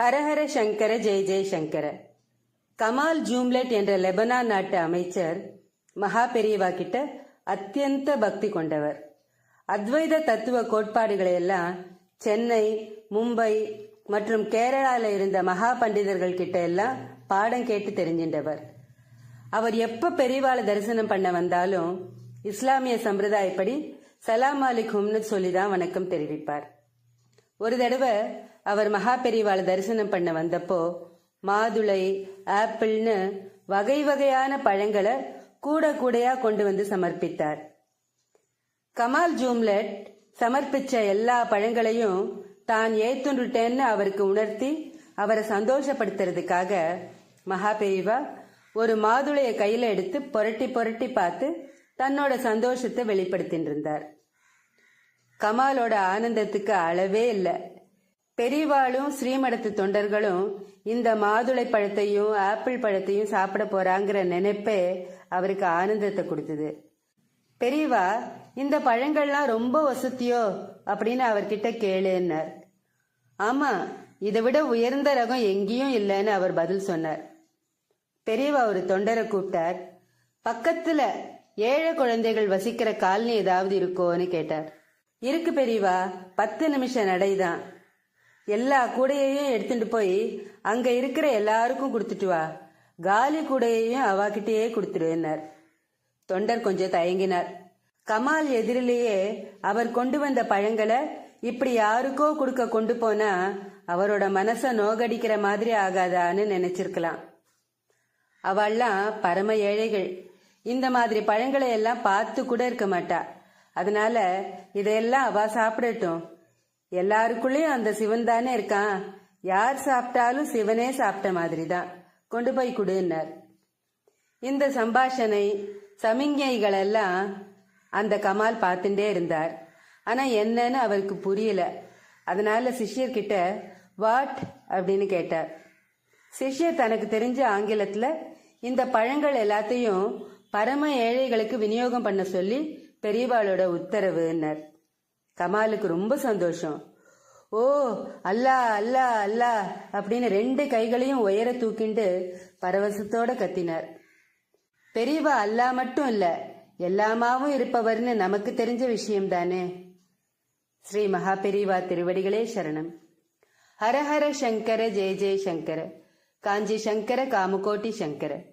ஹரஹர சங்கர ஜெய் ஜெய்சங்கர கமால் ஜூம்லெட் என்ற லெபனான் நாட்டு அமைச்சர் மகா பெரியவா கிட்ட அத்தியந்த பக்தி கொண்டவர். அத்வைத தத்துவ கோட்பாடுகளை எல்லாம் சென்னை மும்பை மற்றும் கேரளால இருந்த மகா பண்டிதர்கள் கிட்ட எல்லாம் பாடம் கேட்டு தெரிஞ்சின்றவர். அவர் எப்ப பெரியவாளை தரிசனம் பண்ண வந்தாலும் இஸ்லாமிய சம்பிரதாயப்படி சலாம் அலிகும்னு சொல்லிதான் வணக்கம் தெரிவிப்பார். ஒரு தடவை அவர் மகா பெரியவாளை தரிசனம் பண்ண வந்தப்போ மாதுளை ஆப்பிள்னு வகை வகையான பழங்களை கூட கூடையா கொண்டு வந்து சமர்ப்பித்தார். கமால் ஜூம்லெட் சமர்ப்பிச்ச எல்லா பழங்களையும் தான் ஏத்துண்டுட்டேன்னு அவருக்கு உணர்த்தி அவரை சந்தோஷப்படுத்துறதுக்காக மகா ஒரு மாதுளைய கையில எடுத்து புரட்டி புரட்டி பார்த்து தன்னோட சந்தோஷத்தை வெளிப்படுத்தின்றிருந்தார். கமாலோட ஆனந்தத்துக்கு அளவே இல்லை. பெரியவாளும் ஸ்ரீமடத்து தொண்டர்களும் இந்த மாதுளை பழத்தையும் ஆப்பிள் பழத்தையும் சாப்பிட போறாங்கிற நினைப்பே அவருக்கு ஆனந்தத்தை கொடுத்தது. பெரியவா இந்த பழங்கள்லாம் ரொம்ப வசதியோ அப்படின்னு அவர்கிட்ட கேளுன்னார். ஆமா இதை விட உயர்ந்த ரகம் எங்கேயும் இல்லைன்னு அவர் பதில் சொன்னார். பெரியவா ஒரு தொண்டரை கூப்பிட்டார். பக்கத்துல ஏழை குழந்தைகள் வசிக்கிற காலனி ஏதாவது இருக்கோன்னு கேட்டார். இருக்கு பெரியவா பத்து நிமிஷம் நடைதான். எல்லா கூடையையும் எடுத்துட்டு போய் அங்க இருக்கிற எல்லாருக்கும் கொடுத்துட்டு வா. காலி கூடையையும் அவாகிட்டயே கொடுத்துருவேன்னார் தொண்டர் கொஞ்சம் தயங்கினார். கமால் எதிரிலேயே அவர் கொண்டு வந்த பழங்களை இப்படி யாருக்கோ கொடுக்க கொண்டு போனா அவரோட மனச நோகடிக்கிற மாதிரி ஆகாதான்னு நினைச்சிருக்கலாம். அவள்லாம் பரம ஏழைகள். இந்த மாதிரி பழங்களை எல்லாம் பார்த்து கூட இருக்க மாட்டா. அதனால இதையெல்லாம் அவ சாப்பிடட்டும். எல்லாருக்குள்ளேயும் அந்த சிவன் தானே இருக்கான். யார் சாப்பிட்டாலும் சிவனே சாப்பிட்ட மாதிரி தான் கொண்டு போய் கொடுன்னார். இந்த சம்பாஷணை சமிஞ்ஞைகள் எல்லாம் அந்த கமால் பார்த்துட்டே இருந்தார். ஆனா என்னன்னு அவருக்கு புரியல. அதனால சிஷ்யர்கிட்ட வாட்? அப்படின்னு கேட்டார். சிஷ்யர் தனக்கு தெரிஞ்ச ஆங்கிலத்துல இந்த பழங்கள் எல்லாத்தையும் பரம ஏழைகளுக்கு விநியோகம் பண்ண சொல்லி பெரியவாளோட உத்தரவுன்னார். கமாலுக்கு ரொம்ப சந்தோஷம். ஓ அல்லா அல்லா அல்லா அப்படின்னு ரெண்டு கைகளையும் உயர தூக்கிண்டு பரவசத்தோட கத்தினார். பெரியவா அல்லா மட்டும் இல்ல எல்லாமாவும் இருப்பவர்னு நமக்கு தெரிஞ்ச விஷயம் தானே ஸ்ரீ மகா பெரியவா திருவடிகளே சரணம். ஹரஹர சங்கர ஜெய ஜெய சங்கர. காஞ்சி சங்கர காமுகோட்டி சங்கர.